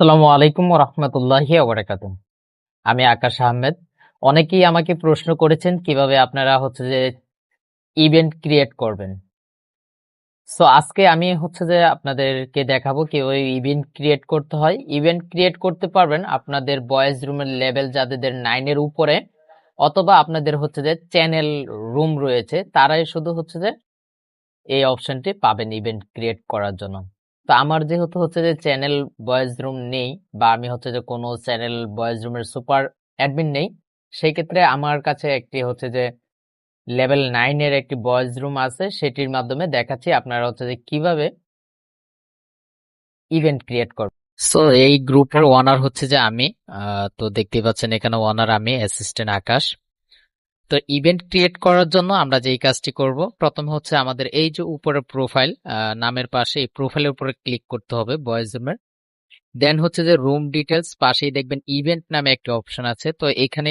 আসসালামু আলাইকুম রহমতুল্লাহি আমি আকাশ আহমেদ। অনেকেই আমাকে প্রশ্ন করেছেন কীভাবে আপনারা হচ্ছে যে ইভেন্ট ক্রিয়েট করবেন। সো আজকে আমি হচ্ছে যে আপনাদেরকে দেখাবো কীভাবে ইভেন্ট ক্রিয়েট করতে হয়। ইভেন্ট ক্রিয়েট করতে পারবেন আপনাদের বয়েজ রুমের লেভেল যাদের নাইনের উপরে অথবা আপনাদের হচ্ছে যে চ্যানেল রুম রয়েছে, তারাই শুধু হচ্ছে যে এই অপশনটি পাবেন ইভেন্ট ক্রিয়েট করার জন্য। তো আমার যেহেতু হচ্ছে যে চ্যানেল বয়েজ রুম নেই বা আমি হচ্ছে যে কোনো চ্যানেল বয়েজ রুমের সুপার অ্যাডমিন নেই, সেই ক্ষেত্রে আমার কাছে একটি হচ্ছে যে লেভেল নাইনের একটি বয়েজ রুম আছে, সেটির মাধ্যমে দেখাচ্ছি আপনারা হচ্ছে যে কীভাবে ইভেন্ট ক্রিয়েট করবেন। সো এই গ্রুপের ওনার হচ্ছে যে আমি তো দেখতেই পাচ্ছেন এখানে ওনার আমি অ্যাসিস্ট্যান্ট আকাশ। তো ইভেন্ট ক্রিয়েট করার জন্য আমরা যেই কাজটি করব, প্রথম হচ্ছে আমাদের এই যে উপরে প্রোফাইল নামের পাশে এই প্রোফাইলের উপরে ক্লিক করতে হবে বয়েজ রুমের দেন হচ্ছে যে রুম ডিটেলস পাশেই দেখবেন ইভেন্ট নামে একটা অপশন আছে। তো এখানে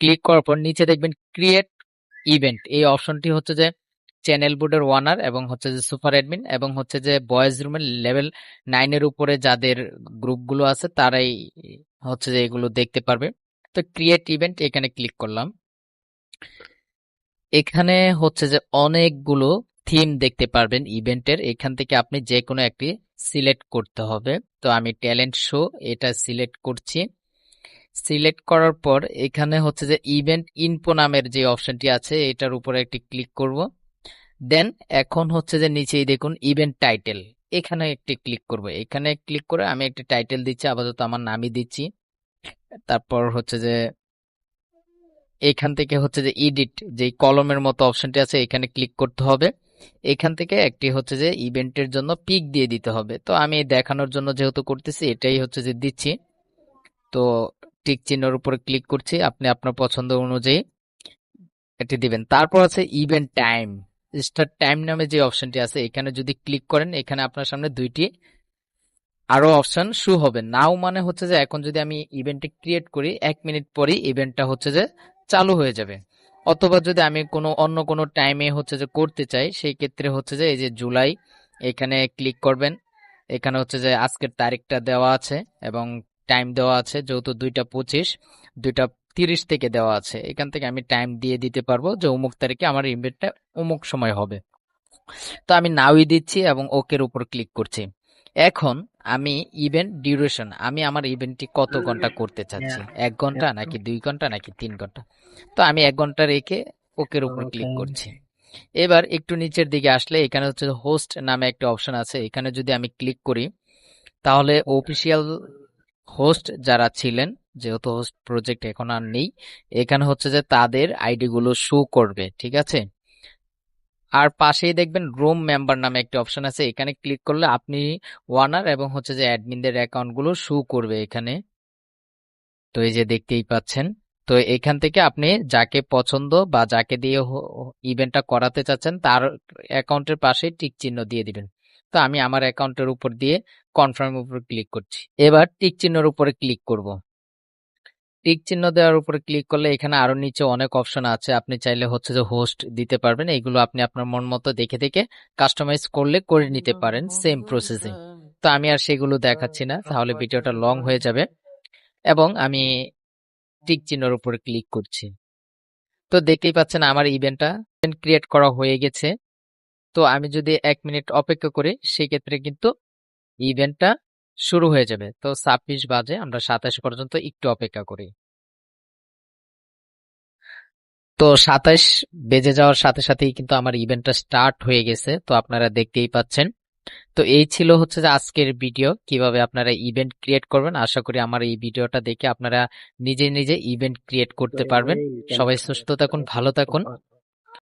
ক্লিক করার পর নিচে দেখবেন ক্রিয়েট ইভেন্ট এই অপশনটি হচ্ছে যে চ্যানেল বোর্ডের ওয়ানার এবং হচ্ছে যে সুপার অ্যাডমিন এবং হচ্ছে যে বয়েজ রুমের লেভেল নাইনের উপরে যাদের গ্রুপগুলো আছে তারাই হচ্ছে যে এগুলো দেখতে পারবে। তো ক্রিয়েট ইভেন্ট এখানে ক্লিক করলাম। এখানে হচ্ছে যে অনেকগুলো থিম দেখতে পারবেন ইভেন্টের। এখান থেকে আপনি যে কোনো একটি সিলেক্ট করতে হবে। তো আমি ট্যালেন্ট শো এটা সিলেক্ট করছি। সিলেক্ট করার পর এখানে হচ্ছে যে ইভেন্ট ইনপো নামের যে অপশনটি আছে এটার উপরে একটি ক্লিক করব। দেন এখন হচ্ছে যে নিচেই দেখুন ইভেন্ট টাইটেল। এখানে একটি ক্লিক করব। এখানে ক্লিক করে আমি একটি টাইটেল দিচ্ছি, আপাতত আমার নামই দিচ্ছি। তারপর হচ্ছে যে এখান থেকে হচ্ছে যে এডিট যে কলমের মতো অপশনটি আছে, এখানে ক্লিক করতে হবে। এখান থেকে একটি হচ্ছে যে ইভেন্টের জন্য পিক দিয়ে দিতে হবে। তো আমি দেখানোর জন্য যেহেতু করতেছি, এটাই হচ্ছে যে দিচ্ছি। তো টিক চিহ্নের উপরে ক্লিক করছি, আপনি আপনার পছন্দ অনুযায়ী এটি দিবেন। তারপর আছে ইভেন্ট টাইম স্টার টাইম নামে যে অপশনটি আছে, এখানে যদি ক্লিক করেন, এখানে আপনার সামনে দুইটি আরও অপশন শু হবে। নাও মানে হচ্ছে যে এখন যদি আমি ইভেন্টটি ক্রিয়েট করি, এক মিনিট পরেই ইভেন্টটা হচ্ছে যে চালু হয়ে যাবে। অথবা যদি আমি কোনো, অন্য কোনো টাইমে হচ্ছে যে করতে চাই, সেই ক্ষেত্রে হচ্ছে যে এই যে জুলাই, এখানে ক্লিক করবেন। এখানে হচ্ছে যে আজকের তারিখটা দেওয়া আছে এবং টাইম দেওয়া আছে, যেহেতু দুইটা পঁচিশ, দুইটা তিরিশ থেকে দেওয়া আছে। এখান থেকে আমি টাইম দিয়ে দিতে পারব যে অমুক তারিখে আমার ইভেন্টটা অমুক সময় হবে। তো আমি নাওই দিচ্ছি এবং ওকের উপর ক্লিক করছি। এখন আমি ইভেন্ট ডিউরেশন আমি আমার ইভেন্টটি কত ঘণ্টা করতে চাচ্ছি? এক ঘণ্টা নাকি দুই ঘণ্টা নাকি তিন ঘণ্টা? তো আমি এক ঘণ্টা রেখে ওকের উপর ক্লিক করছি। এবার একটু নিচের দিকে আসলে এখানে হচ্ছে হোস্ট নামে একটা অপশন আছে। এখানে যদি আমি ক্লিক করি তাহলে অফিসিয়াল হোস্ট যারা ছিলেন যেহেতু হোস্ট প্রজেক্ট এখন আর নেই এখানে হচ্ছে যে তাদের আইডিগুলো শো করবে ঠিক আছে? আর পাশেই দেখবেন রুম মেম্বার নামে একটি অপশন আছে, এখানে ক্লিক করলে আপনি ওয়ানার এবং হচ্ছে যে অ্যাডমিনদের অ্যাকাউন্টগুলো শু করবে এখানে। তো এই যে দেখতেই পাচ্ছেন, তো এখান থেকে আপনি যাকে পছন্দ বা যাকে দিয়ে ইভেন্টটা করাতে চাচ্ছেন, তার অ্যাকাউন্টের পাশে টিক চিহ্ন দিয়ে দিবেন। তো আমি আমার অ্যাকাউন্টের উপর দিয়ে কনফার্ম উপর ক্লিক করছি। এবার টিক চিহ্নের উপরে ক্লিক করব। টিক চিহ্ন দেওয়ার উপরে ক্লিক করলে এখানে আরও নিচে অনেক অপশন আছে। আপনি চাইলে হচ্ছে যে হোস্ট দিতে পারবেন। এইগুলো আপনি আপনার মন মতো দেখে দেখে কাস্টমাইজ করলে করে নিতে পারেন সেম প্রসেসিং তো আমি আর সেগুলো দেখাচ্ছি না, তাহলে ভিডিওটা লং হয়ে যাবে। এবং আমি টিক চিহ্নর উপরে ক্লিক করছি। তো দেখতেই পাচ্ছেন আমার ইভেন্টটা ক্রিয়েট করা হয়ে গেছে। তো আমি যদি এক মিনিট অপেক্ষা করি, সেক্ষেত্রে কিন্তু ইভেন্টটা শুরু হয়ে যাবে। তো ছাব্বিশ বাজে আমরা সাতাশ পর্যন্ত একটু অপেক্ষা করি। তো সাতাশ বেজে যাওয়ার সাথে সাথেই কিন্তু আমার ইভেন্টটা স্টার্ট হয়ে গেছে তো আপনারা দেখতেই পাচ্ছেন। তো এই ছিল হচ্ছে যে আজকের ভিডিও কীভাবে আপনারা ইভেন্ট ক্রিয়েট করবেন। আশা করি আমার এই ভিডিওটা দেখে আপনারা নিজে নিজে ইভেন্ট ক্রিয়েট করতে পারবেন। সবাই সুস্থ থাকুন ভালো থাকুন।